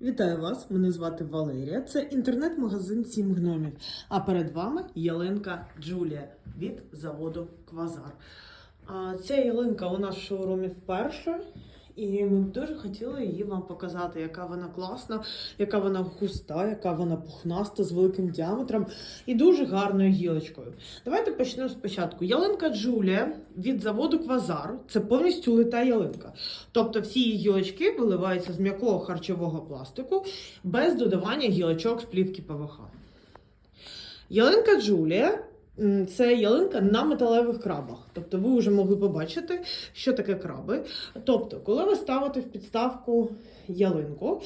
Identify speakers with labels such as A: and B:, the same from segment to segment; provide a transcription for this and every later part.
A: Вітаю вас! Мене звати Валерія. Це інтернет-магазин Сім гномів. А перед вами ялинка Джулія від заводу Квазар. А Ця ялинка у нас в шоурумі вперше. І ми б дуже хотіли її вам показати, яка вона класна, яка вона густа, яка вона пухнаста з великим діаметром і дуже гарною гілочкою. Давайте почнемо спочатку. Ялинка Джулія від заводу Квазар це повністю лита ялинка. Тобто всі її гілочки виливаються з м'якого харчового пластику без додавання гілочок з плівки ПВХ. Ялинка Джулія це ялинка на металевих крабах. Тобто ви вже могли побачити, що таке краби. Тобто, коли ви ставите в підставку ялинку,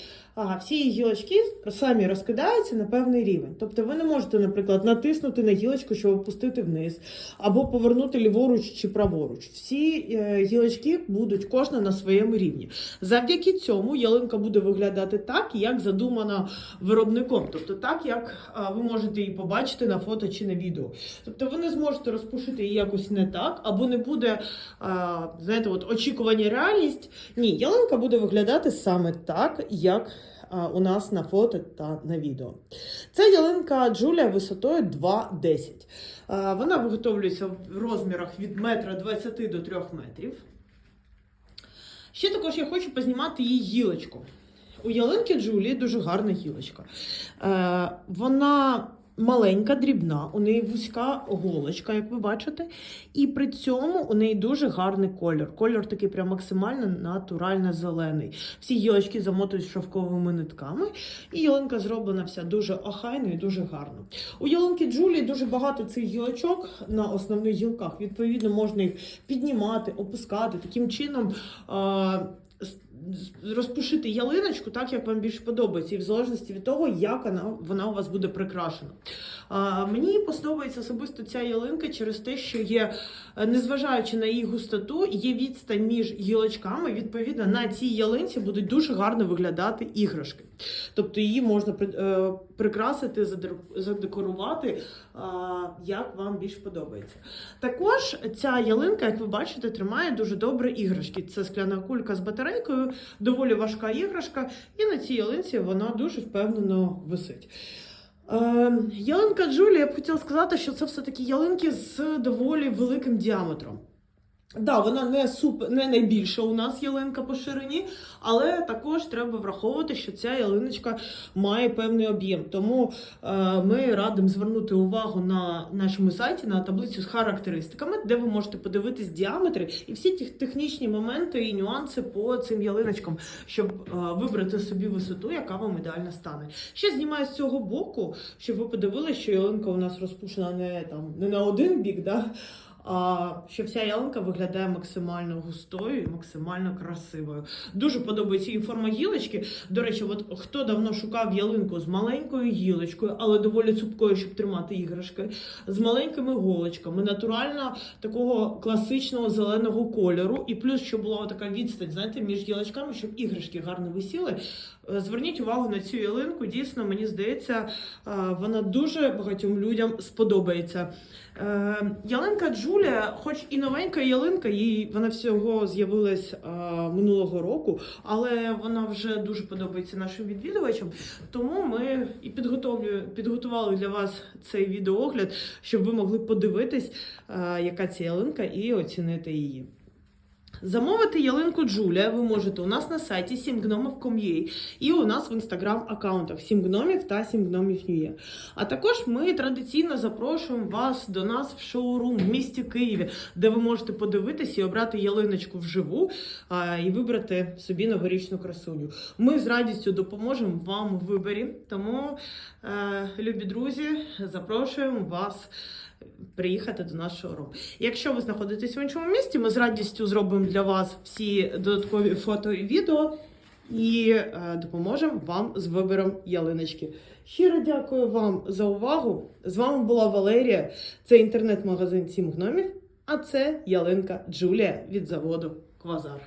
A: всі гілочки самі розкидаються на певний рівень. Тобто ви не можете, наприклад, натиснути на гілочку, щоб опустити вниз, або повернути ліворуч чи праворуч. Всі е, гілочки будуть кожна на своєму рівні. Завдяки цьому ялинка буде виглядати так, як задумана виробником, тобто так, як ви можете її побачити на фото чи на відео. Тобто ви не зможете розпушити її якось не так, або не буде, а, знаєте, от очікування реальність. Ні, ялинка буде виглядати саме так, як а, у нас на фото та на відео. Це ялинка Джулія висотою 2,10. А, Вона виготовлюється в розмірах від 1,20 до 3 метрів. Ще також я хочу познімати її гілочку. У ялинки Джулії дуже гарна гілочка. Е, вона маленька, дрібна, у неї вузька голочка, як ви бачите, і при цьому у неї дуже гарний кольор. Кольор такий прям максимально натурально зелений. Всі гілочки замотують шовковими нитками, і ялинка зроблена вся дуже охайно і дуже гарно. У ялинки Джулії дуже багато цих гілочок на основних гілках. Відповідно, можна їх піднімати, опускати. Таким чином. Е, Розпушити ялиночку так, як вам більше подобається, і в залежності від того, як вона, вона у вас буде прикрашена. А, мені подобається особисто ця ялинка через те, що є, е, незважаючи на її густоту, є відстань між гілочками. Відповідно, на цій ялинці будуть дуже гарно виглядати іграшки. Тобто її можна е, прикрасити, задекорувати, як вам більш подобається. Також ця ялинка, як ви бачите, тримає дуже добре іграшки. Це скляна кулька з батарейкою, доволі важка іграшка, і на цій ялинці вона дуже впевнено висить. Е, ялинка Джулі, я б хотіла сказати, що це все-таки ялинки з доволі великим діаметром. Да, вона не суп, не найбільша у нас ялинка по ширині, але також треба враховувати, що ця ялиночка має певний об'єм. Тому е, ми радимо звернути увагу на нашому сайті на таблицю з характеристиками, де ви можете подивитись діаметри і всі ті технічні моменти і нюанси по цим ялиночкам, щоб е, вибрати собі висоту, яка вам ідеально стане. Ще знімаю з цього боку, щоб ви подивилися, що ялинка у нас розпушена не там не на один бік, да, що вся ялинка виглядає максимально густою і максимально красивою. Дуже подобається її форма гілочки. До речі, от хто давно шукав ялинку з маленькою гілочкою, але доволі цупкою, щоб тримати іграшки, з маленькими голочками, натурально такого класичного зеленого кольору, і плюс, щоб була така відстань, знаєте, між гілочками, щоб іграшки гарно висіли. Е, Зверніть увагу на цю ялинку. Дійсно, мені здається, е, вона дуже багатьом людям сподобається. Е, Ялинка Джулія, хоч і новенька ялинка, їй вона всього з'явилась минулого року, але вона вже дуже подобається нашим відвідувачам. Тому ми і підготували для вас цей відеоогляд, щоб ви могли подивитись, е, яка ця ялинка, і оцінити її. Замовити ялинку Джулія ви можете у нас на сайті simgnomov.com.ua і у нас в інстаграм-аккаунтах 7 гномів та 7 гномів А також ми традиційно запрошуємо вас до нас в шоурум в місті Києві, де ви можете подивитись і обрати ялиночку вживу а, і вибрати собі новорічну красуню. Ми з радістю допоможемо вам у виборі. Тому, е, любі друзі, запрошуємо вас приїхати до нас в. Якщо ви знаходитесь в іншому місті, ми з радістю зробимо для вас всі додаткові фото і відео і е, допоможемо вам з вибором ялиночки. Щиро дякую вам за увагу. З вами була Валерія. Це інтернет-магазин Сім гномів, а це ялинка Джулія від заводу Квазар.